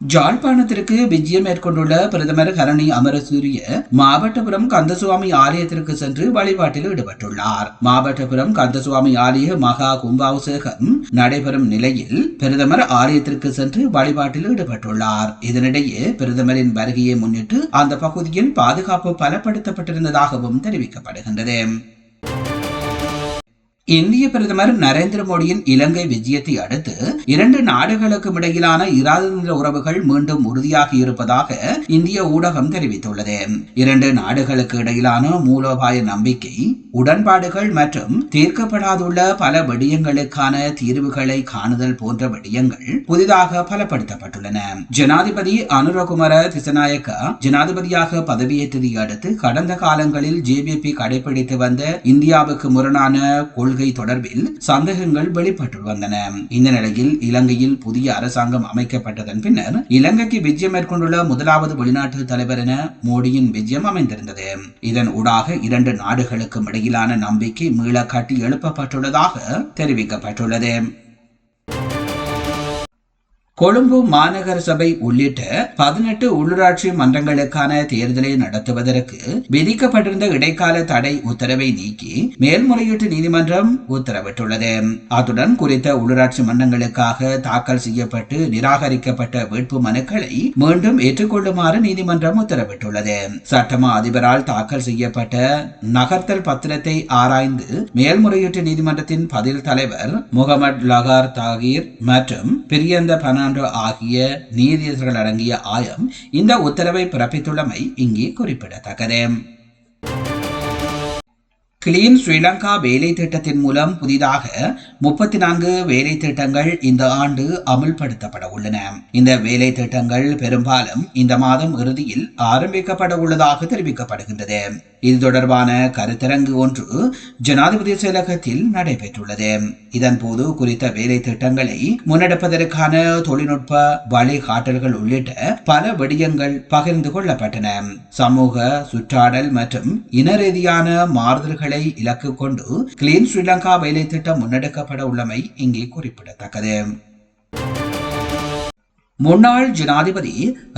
ஜாழ்ப்பாணத்திற்கு விஜயம் மேற்கொண்டுள்ள பிரதமர் கரணி அமரசூரிய மாவட்டபுரம் கந்தசுவாமி ஆலயத்திற்கு சென்று வழிபாட்டில் ஈடுபட்டுள்ளார். மாவட்டபுரம் கந்தசுவாமி ஆலய மகா கும்பாபிஷேகம் நடைபெறும் நிலையில் பிரதமர் ஆலயத்திற்கு சென்று வழிபாட்டில் ஈடுபட்டுள்ளார். இதனிடையே பிரதமரின் வருகையை முன்னிட்டு அந்த பகுதியில் பாதுகாப்பு பலப்படுத்தப்பட்டிருந்ததாகவும் தெரிவிக்கப்படுகின்றது. இந்திய பிரதமர் நரேந்திர மோடியின் இலங்கை விஜயத்தை அடுத்து இரண்டு நாடுகளுக்கும் இடையிலான இராஜதந்திர உறவுகள் மீண்டும் உறுதியாகி இருப்பதாக இந்திய ஊடகம் தெரிவித்துள்ளது. இரண்டு நாடுகளுக்கு இடையிலான மூலோபாய நம்பிக்கை உடன்பாடுகள் மற்றும் தீர்க்கப்படாதுள்ள பல விடயங்களுக்கான தீர்வுகளை காணுதல் போன்ற விடயங்கள் புதிதாக பலப்படுத்தப்பட்டுள்ளன. ஜனாதிபதி அனுரகுமர திசநாயக்கா ஜனாதிபதியாக பதவியேற்றதை அடுத்து கடந்த காலங்களில் ஜேபிபி கடைபிடித்து வந்த இந்தியாவுக்கு முரணான கொள்கை கொள்கை தொடர்பில் சந்தேகங்கள் வெளிப்பட்டு வந்தன. இந்த நிலையில் இலங்கையில் புதிய அரசாங்கம் அமைக்கப்பட்டதன் பின்னர் இலங்கைக்கு விஜயம் மேற்கொண்டுள்ள முதலாவது வெளிநாட்டு தலைவர் என மோடியின் விஜயம் அமைந்திருந்தது. இதன் ஊடாக இரண்டு நாடுகளுக்கும் இடையிலான நம்பிக்கை மீள கட்டி எழுப்பப்பட்டுள்ளதாக தெரிவிக்கப்பட்டுள்ளது. கொழும்பு மாநகர சபை உள்ளிட்ட பதினெட்டு உள்ளூராட்சி மன்றங்களுக்கான தேர்தலை நடத்துவதற்கு விதிக்கப்பட்டிருந்த இடைக்கால தடை உத்தரவை நீக்கி மேல்முறையீட்டு நீதிமன்றம் உத்தரவிட்டுள்ளது. அத்துடன் குறித்த உள்ளூராட்சி மன்றங்களுக்காக தாக்கல் செய்யப்பட்டு நிராகரிக்கப்பட்ட வேட்பு மனுக்களை மீண்டும் ஏற்றுக்கொள்ளுமாறு நீதிமன்றம் உத்தரவிட்டுள்ளது. சட்டமா அதிபரால் தாக்கல் செய்யப்பட்ட நகர்த்தல் பத்திரத்தை ஆராய்ந்து மேல்முறையீட்டு நீதிமன்றத்தின் பதில் தலைவர் முகமது லகார் தாகீர் மற்றும் பிரியந்த பன நீதிமன்ற ஆகிய நீதியர்கள் அடங்கிய ஆயம் இந்த உத்தரவை பிறப்பித்துள்ளமை இங்கே குறிப்பிடத்தக்கது. கிளீன் ஸ்ரீலங்கா வேலை திட்டத்தின் மூலம் புதிதாக முப்பத்தி நான்கு வேலை திட்டங்கள் இந்த ஆண்டு அமுல்படுத்தப்பட உள்ளன. இந்த வேலை திட்டங்கள் பெரும்பாலும் இந்த மாதம் இறுதியில் ஆரம்பிக்கப்பட உள்ளதாக தெரிவிக்கப்படுகின்றது. இது தொடர்பான கருத்தரங்கு ஒன்று ஜனாதிபதி செயலகத்தில் நடைபெற்றுள்ளது. இதன் போது குறித்த வேலை திட்டங்களை முன்னெடுப்பதற்கான தொழில்நுட்ப வழிகாட்டல்கள் உள்ளிட்ட பல விடயங்கள் பகிர்ந்து கொள்ளப்பட்டன. சமூக சுற்றாடல் மற்றும் இன ரீதியான மாறுதல்களை இலக்கு கொண்டு கிளீன் ஸ்ரீலங்கா வேலை திட்டம் முன்னெடுக்கப்பட உள்ளமை இங்கே குறிப்பிடத்தக்கது. முன்னாள் ஜனாதிபதி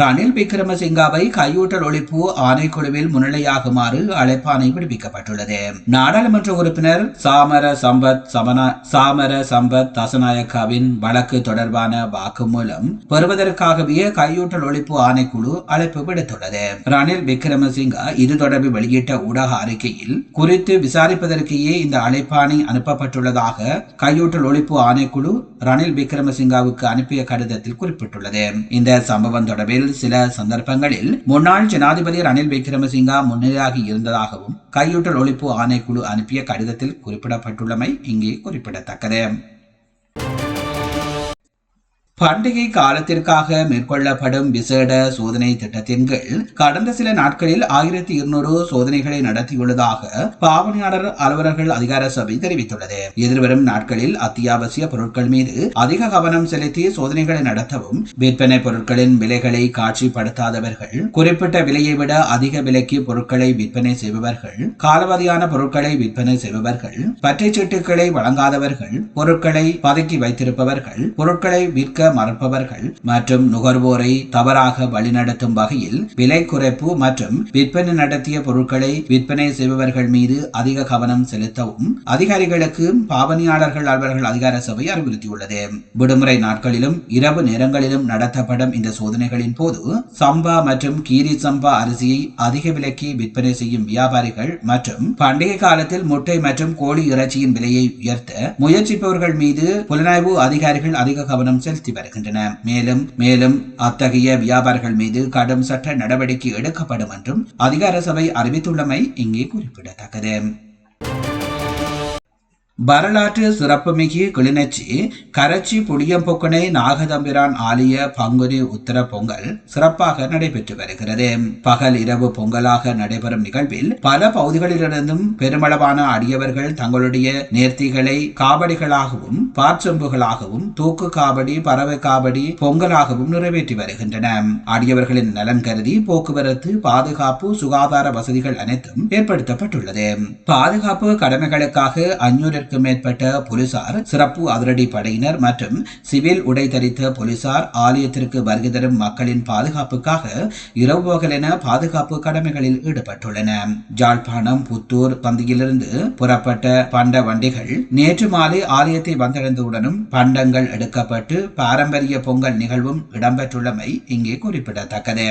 ரணில் விக்ரமசிங்காவை கையூட்டல் ஒழிப்பு ஆணைக்குழுவில் முன்னிலையாகுமாறு அழைப்பாணை விடுவிக்கப்பட்டுள்ளது. நாடாளுமன்ற உறுப்பினர் சாமர சம்பத் சமனா சாமர சம்பத் தசநாயக்காவின் வழக்கு தொடர்பான வாக்குமூலம் பெறுவதற்காகவே கையூட்டல் ஒழிப்பு ஆணைக்குழு அழைப்பு விடுத்துள்ளது. ரணில் விக்ரமசிங்கா இது தொடர்பில் வெளியிட்ட ஊடக அறிக்கையில் குறித்து விசாரிப்பதற்கேயே இந்த அழைப்பாணை அனுப்பப்பட்டுள்ளதாக கையூட்டல் ஒழிப்பு ஆணைக்குழு ரணில் விக்ரமசிங்காவுக்கு அனுப்பிய கடிதத்தில் குறிப்பிட்டுள்ளது. உள்ளது இந்த சம்பவம் தொடர்பில் சில சந்தர்ப்பங்களில் முன்னாள் ஜனாதிபதி ரணில் விக்ரமசிங்கா முன்னிலையாகி இருந்ததாகவும் கையூட்டல் ஒழிப்பு ஆணைக்குழு அனுப்பிய கடிதத்தில் குறிப்பிடப்பட்டுள்ளமை இங்கே குறிப்பிடத்தக்கது. பண்டிகை காலத்திற்காக மேற்கொள்ளப்படும் விசேட சோதனை திட்டத்தின் கீழ் கடந்த சில நாட்களில் ஆயிரத்தி இருநூறு சோதனைகளை நடத்தியுள்ளதாக பாவனையாளர் அலுவலர்கள் அதிகார சபை தெரிவித்துள்ளது. எதிர்வரும் நாட்களில் அத்தியாவசிய பொருட்கள் மீது அதிக கவனம் செலுத்தி சோதனைகளை நடத்தவும் விற்பனை பொருட்களின் விலைகளை காட்சிப்படுத்தாதவர்கள் குறிப்பிட்ட விலையை விட அதிக விலைக்கு பொருட்களை விற்பனை செய்பவர்கள் காலவதியான பொருட்களை விற்பனை செய்பவர்கள் பற்றை சீட்டுகளை வழங்காதவர்கள் பொருட்களை பதுக்கி வைத்திருப்பவர்கள் பொருட்களை விற்க மறுப்பவர்கள் மற்றும் நுகர்வோரை தவறாக வழிநடத்தும் வகையில் விலை குறைப்பு மற்றும் விற்பனை நடத்திய பொருட்களை விற்பனை செய்பவர்கள் மீது அதிக கவனம் செலுத்தவும் அதிகாரிகளுக்கு பாவனையாளர்கள் அலுவலர்கள் அதிகார சபை அறிவுறுத்தியுள்ளது. விடுமுறை நாட்களிலும் இரவு நேரங்களிலும் நடத்தப்படும் இந்த சோதனைகளின் போது சம்பா மற்றும் கீரி சம்பா அரிசியை அதிக விலைக்கு விற்பனை செய்யும் வியாபாரிகள் மற்றும் பண்டிகை காலத்தில் முட்டை மற்றும் கோழி இறைச்சியின் விலையை உயர்த்த முயற்சிப்பவர்கள் மீது புலனாய்வு அதிகாரிகள் அதிக கவனம் செலுத்தி வருகின்றன. மேலும் மேலும் அத்தகைய வியாபாரிகள் மீது கடும் சட்ட நடவடிக்கை எடுக்கப்படும் என்றும் அதிகார சபை அறிவித்துள்ளமை இங்கே குறிப்பிடத்தக்கது. வரலாற்று சிறப்புமிகு கிளிநொச்சி கரச்சி புளியம்பொக்கனை நாகதம்பிரான் ஆலய பங்குனி உத்தர பொங்கல் சிறப்பாக நடைபெற்று வருகிறது. பகல் இரவு பொங்கலாக நடைபெறும் நிகழ்வில் பல பகுதிகளிலிருந்தும் பெருமளவான அடியவர்கள் தங்களுடைய நேர்த்திகளை காவடிகளாகவும் பாற்றம்புகளாகவும் தூக்கு காவடி பறவை காவடி பொங்கலாகவும் நிறைவேற்றி வருகின்றன. அடியவர்களின் நலன் கருதி போக்குவரத்து பாதுகாப்பு சுகாதார வசதிகள் அனைத்தும் ஏற்படுத்தப்பட்டுள்ளது. பாதுகாப்பு கடமைகளுக்காக அஞ்சூரிற்கு மேற்பட்ட போலீசார் சிறப்பு அதிரடி படையினர் மற்றும் சிவில் உடை தரித்த போலீசார் ஆலயத்திற்கு வருகை தரும் மக்களின் பாதுகாப்புக்காக இரவு பகல் பாதுகாப்பு கடமைகளில் ஈடுபட்டுள்ளன. ஜாழ்ப்பாணம் புத்தூர் பந்தியிலிருந்து புறப்பட்ட பண்ட வண்டிகள் நேற்று மாலை ஆலயத்தை வந்தடைந்தவுடனும் பண்டங்கள் எடுக்கப்பட்டு பாரம்பரிய பொங்கல் நிகழ்வும் இடம்பெற்றுள்ளமை இங்கே குறிப்பிடத்தக்கது.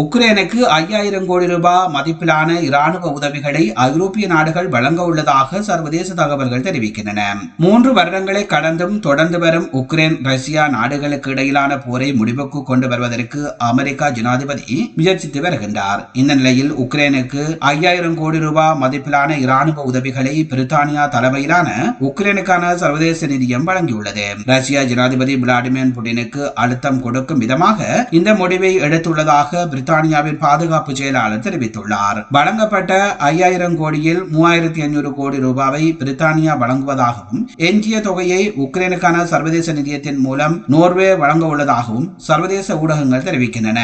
உக்ரைனுக்கு ஐயாயிரம் கோடி ரூபாய் மதிப்பிலான இராணுவ உதவிகளை ஐரோப்பிய நாடுகள் வழங்க உள்ளதாக சர்வதேச தகவல்கள் தெரிவிக்கின்றன. மூன்று வருடங்களை கடந்தும் தொடர்ந்து வரும் உக்ரைன் ரஷ்யா நாடுகளுக்கு இடையிலான போரை முடிவுக்கு கொண்டு வருவதற்கு அமெரிக்கா ஜனாதிபதி முயற்சித்து வருகின்றார். இந்த நிலையில் உக்ரைனுக்கு ஐயாயிரம் கோடி ரூபாய் மதிப்பிலான இராணுவ உதவிகளை பிரித்தானியா தலைமையிலான உக்ரைனுக்கான சர்வதேச நிதியம் வழங்கியுள்ளது. ரஷ்யா ஜனாதிபதி விளாடிமிர் புட்டினுக்கு அழுத்தம் கொடுக்கும் விதமாக இந்த முடிவை எடுத்துள்ளதாக பிரித்தானியாவின் பாதுகாப்பு செயலாளர் தெரிவித்துள்ளார். வழங்கப்பட்ட ஐயாயிரம் கோடியில் மூவாயிரத்தி ஐநூறு கோடி ரூபாவை பிரித்தானியா வழங்குவதாகவும் எஞ்சிய தொகையை உக்ரைனுக்கான சர்வதேச நிதியத்தின் மூலம் நோர்வே வழங்க உள்ளதாகவும் சர்வதேச ஊடகங்கள் தெரிவிக்கின்றன.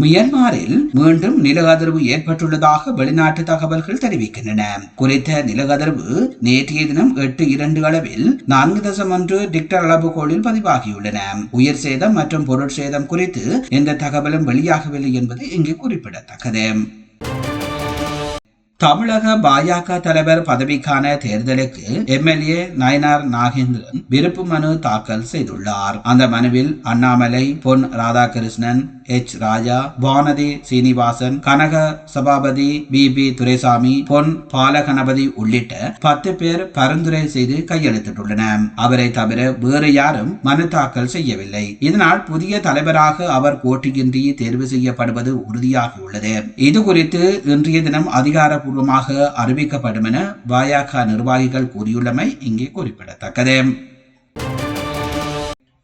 மியன்மாரில் மீண்டும் நில அதிர்வு ஏற்பட்டுள்ளதாக வெளிநாட்டு தகவல்கள் தெரிவிக்கின்றன. குறித்த நில அதிர்வு நேற்றைய தினம் எட்டு இரண்டு அளவில் நான்கு தசம் ஒன்று டிக்டர் அளவுகோலில் பதிவாகியுள்ளன. உயிர் சேதம் மற்றும் பொருள் சேதம் குறித்து எந்த தகவலும் வெளியாகவில்லை என்பது இங்கு குறிப்பிடத்தக்கது. தமிழக பாஜக தலைவர் பதவிக்கான தேர்தலுக்கு எம்எல்ஏ நயனார் நாகேந்திரன் விருப்பு மனு தாக்கல் செய்துள்ளார். அந்த மனுவில் Annamalai Pon Radhakrishnan H Raja Vanathi Srinivasan Kanaga Sabapathy P P Duraisamy Pon Balaganapathy உள்ளிட்ட பத்து பேர் பரிந்துரை செய்து கையெழுத்திட்டுள்ளனர். அவரை தவிர வேறு யாரும் மனு தாக்கல் செய்யவில்லை. இதனால் புதிய தலைவராக அவர் போட்டியின்றி தேர்வு செய்யப்படுவது உறுதியாகியுள்ளது. இது குறித்து இன்றைய தினம் அதிகாரப்பூர்வமாக அறிவிக்கப்படும் என பாஜக நிர்வாகிகள் கூறியுள்ளமை இங்கே குறிப்பிடத்தக்கது.